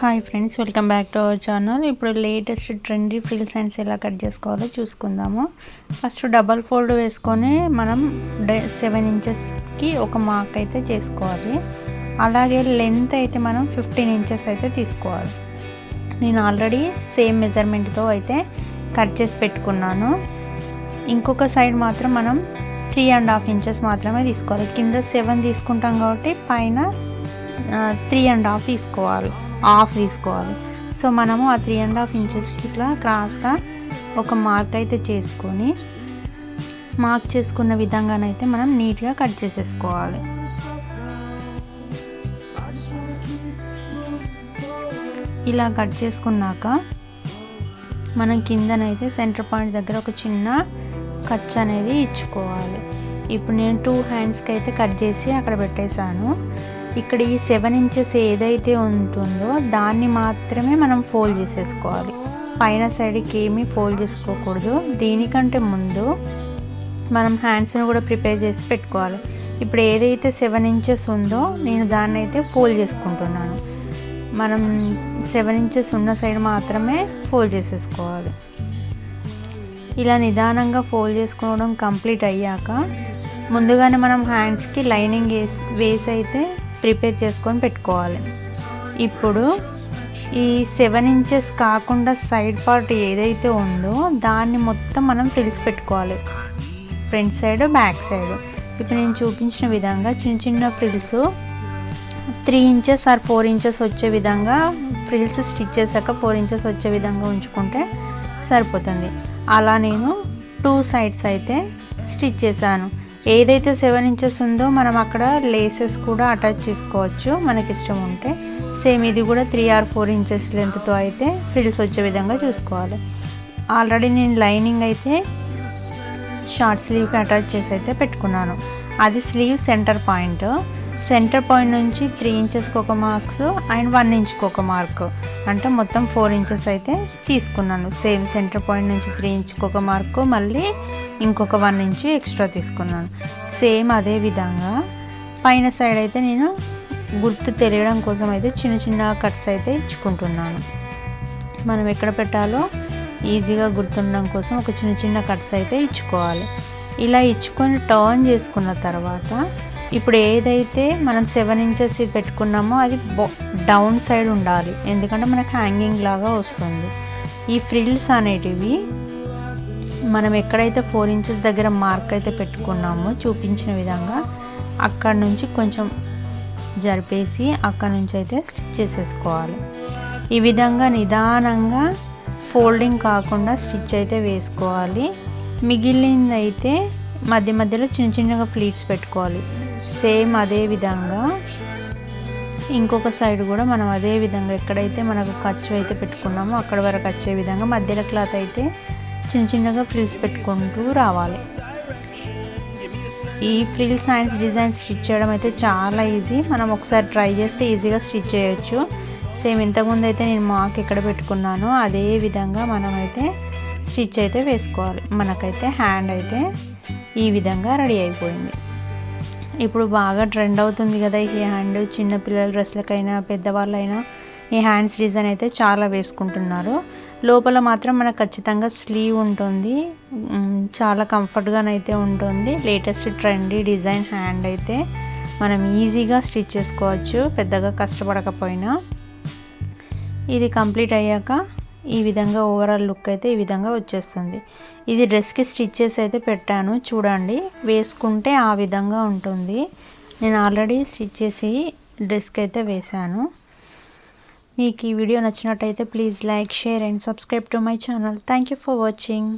Hi friends welcome back to our channel ఇప్పుడు latest trendy frills అండ్స్ ఎలా cut చేసుకోవాలో చూసుకుందాము. ఫస్ట్ డబల్ ఫోల్డ్ వేసుకొని మనం సెవెన్ ఇంచెస్కి ఒక మార్క్ అయితే చేసుకోవాలి. అలాగే లెంత్ అయితే మనం ఫిఫ్టీన్ ఇంచెస్ అయితే తీసుకోవాలి. నేను ఆల్రెడీ సేమ్ మెజర్మెంట్తో అయితే కట్ చేసి పెట్టుకున్నాను. ఇంకొక సైడ్ మాత్రం మనం త్రీ అండ్ హాఫ్ ఇంచెస్ మాత్రమే తీసుకోవాలి. కింద సెవెన్ తీసుకుంటాం కాబట్టి పైన త్రీ అండ్ హాఫ్ తీసుకోవాలి. హాఫ్ తీసుకోవాలి. సో మనము ఆ త్రీ అండ్ హాఫ్ ఇంచెస్కి ఇట్లా క్రాస్గా ఒక మార్క్ అయితే చేసుకొని మార్క్ చేసుకున్న విధంగానైతే మనం నీట్గా కట్ చేసేసుకోవాలి. ఇలా కట్ చేసుకున్నాక మనం కిందనైతే సెంటర్ పాయింట్ దగ్గర ఒక చిన్న కచ్ అనేది ఇచ్చుకోవాలి. ఇప్పుడు నేను టూ హ్యాండ్స్కి అయితే కట్ చేసి అక్కడ పెట్టేశాను. ఇక్కడ ఈ సెవెన్ ఇంచెస్ ఏదైతే ఉంటుందో దాన్ని మాత్రమే మనం ఫోల్డ్ చేసేసుకోవాలి. పైన సైడ్కి ఏమీ ఫోల్డ్ చేసుకోకూడదు. దీనికంటే ముందు మనం హ్యాండ్స్ని కూడా ప్రిపేర్ చేసి పెట్టుకోవాలి. ఇప్పుడు ఏదైతే సెవెన్ ఇంచెస్ ఉందో నేను దాన్ని అయితే ఫోల్డ్ చేసుకుంటున్నాను. మనం సెవెన్ ఇంచెస్ ఉన్న సైడ్ మాత్రమే ఫోల్డ్ చేసేసుకోవాలి. ఇలా నిదానంగా ఫోల్డ్ చేసుకోవడం కంప్లీట్ అయ్యాక ముందుగానే మనం హ్యాండ్స్కి లైనింగ్ వేసి వేసి అయితే ప్రిపేర్ చేసుకొని పెట్టుకోవాలి. ఇప్పుడు ఈ సెవెన్ ఇంచెస్ కాకుండా సైడ్ పార్ట్ ఏదైతే ఉందో దాన్ని మొత్తం మనం ఫ్రిల్స్ పెట్టుకోవాలి. Front side back side. ఇప్పుడు నేను చూపించిన విధంగా చిన్న చిన్న frills three inches or four inches వచ్చే విధంగా ఫ్రిల్స్ స్టిచ్ చేశాక ఫోర్ ఇంచెస్ వచ్చే విధంగా ఉంచుకుంటే సరిపోతుంది. అలా నేను టూ సైడ్స్ అయితే స్టిచ్ చేశాను. ఏదైతే సెవెన్ ఇంచెస్ ఉందో మనం అక్కడ లేసెస్ కూడా అటాచ్ చేసుకోవచ్చు. మనకి ఇష్టం ఉంటే. సేమ్ ఇది కూడా త్రీ ఆర్ ఫోర్ ఇంచెస్ లెంత్తో అయితే ఫిల్స్ వచ్చే విధంగా చూసుకోవాలి. ఆల్రెడీ నేను లైనింగ్ అయితే షార్ట్ స్లీవ్కి అటాచ్ చేసి అయితే పెట్టుకున్నాను. అది sleeve centre point. Centre point నుంచి త్రీ ఇంచెస్కి ఒక మార్క్స్ అండ్ వన్ ఇంచ్కి ఒక మార్క్. అంటే మొత్తం ఫోర్ ఇంచెస్ అయితే తీసుకున్నాను. సేమ్ సెంటర్ పాయింట్ నుంచి త్రీ ఇంచ్కి ఒక మార్కు మళ్ళీ ఇంకొక వన్ ఇంచ్ ఎక్స్ట్రా తీసుకున్నాను. సేమ్ అదే విధంగా పైన సైడ్ అయితే నేను గుర్తు తెలియడం కోసం అయితే చిన్న చిన్న కట్స్ అయితే ఇచ్చుకుంటున్నాను. మనం ఎక్కడ పెట్టాలో ఈజీగా గుర్తుండడం కోసం ఒక చిన్న చిన్న కట్స్ అయితే ఇచ్చుకోవాలి. ఇలా ఇచ్చుకొని టర్న్ చేసుకున్న తర్వాత ఇప్పుడు ఏదైతే మనం సెవెన్ ఇంచెస్ పెట్టుకున్నామో అది డౌన్ సైడ్ ఉండాలి. ఎందుకంటే మనకు హ్యాంగింగ్ లాగా వస్తుంది. ఈ ఫ్రిల్స్ అనేటివి మనం ఎక్కడైతే ఫోర్ ఇంచెస్ దగ్గర మార్క్ అయితే పెట్టుకున్నామో చూపించిన విధంగా అక్కడ నుంచి కొంచెం జరిపేసి అక్కడ నుంచి అయితే స్టిచ్ చేసేసుకోవాలి. ఈ విధంగా నిదానంగా ఫోల్డింగ్ కాకుండా స్టిచ్ అయితే వేసుకోవాలి. మిగిలింది అయితే మధ్య మధ్యలో చిన్న చిన్నగా ఫ్లీట్స్ పెట్టుకోవాలి. సేమ్ అదే విధంగా ఇంకొక సైడ్ కూడా మనం అదే విధంగా ఎక్కడైతే మనకు ఖర్చు అయితే పెట్టుకున్నామో అక్కడ వరకు వచ్చే విధంగా మధ్యలో క్లాత్ అయితే చిన్న చిన్నగా ఫ్రిల్స్ పెట్టుకుంటూ రావాలి. ఈ ఫ్రిల్స్ అండ్ డిజైన్ స్టిచ్ చేయడం అయితే చాలా ఈజీ. మనం ఒకసారి ట్రై చేస్తే ఈజీగా స్టిచ్ చేయొచ్చు. సేమ్ ఇంతకుముందు అయితే నేను మాకు ఎక్కడ పెట్టుకున్నానో అదే విధంగా మనమైతే స్టిచ్ అయితే వేసుకోవాలి. మనకైతే హ్యాండ్ అయితే ఈ విధంగా రెడీ అయిపోయింది. ఇప్పుడు బాగా ట్రెండ్ అవుతుంది కదా ఈ హ్యాండ్. చిన్నపిల్లల డ్రెస్లకైనా పెద్దవాళ్ళైనా ఈ హ్యాండ్స్ డిజైన్ అయితే చాలా వేసుకుంటున్నారు. లోపల మాత్రం మనకు ఖచ్చితంగా స్లీవ్ ఉంటుంది. చాలా కంఫర్ట్గానైతే ఉంటుంది. లేటెస్ట్ ట్రెండీ డిజైన్ హ్యాండ్ అయితే మనం ఈజీగా స్టిచ్ చేసుకోవచ్చు. పెద్దగా కష్టపడకపోయినా. ఇది కంప్లీట్ అయ్యాక ఈ విధంగా ఓవరాల్ లుక్ అయితే ఈ విధంగా వచ్చేస్తుంది. ఇది డ్రెస్కి స్టిచ్చెస్ అయితే పెట్టాను. చూడండి వేసుకుంటే ఆ విధంగా ఉంటుంది. నేను ఆల్రెడీ స్టిచ్ చేసి డ్రెస్కి అయితే వేశాను. మీకు ఈ వీడియో నచ్చినట్టయితే please like share and subscribe to my channel thank you for watching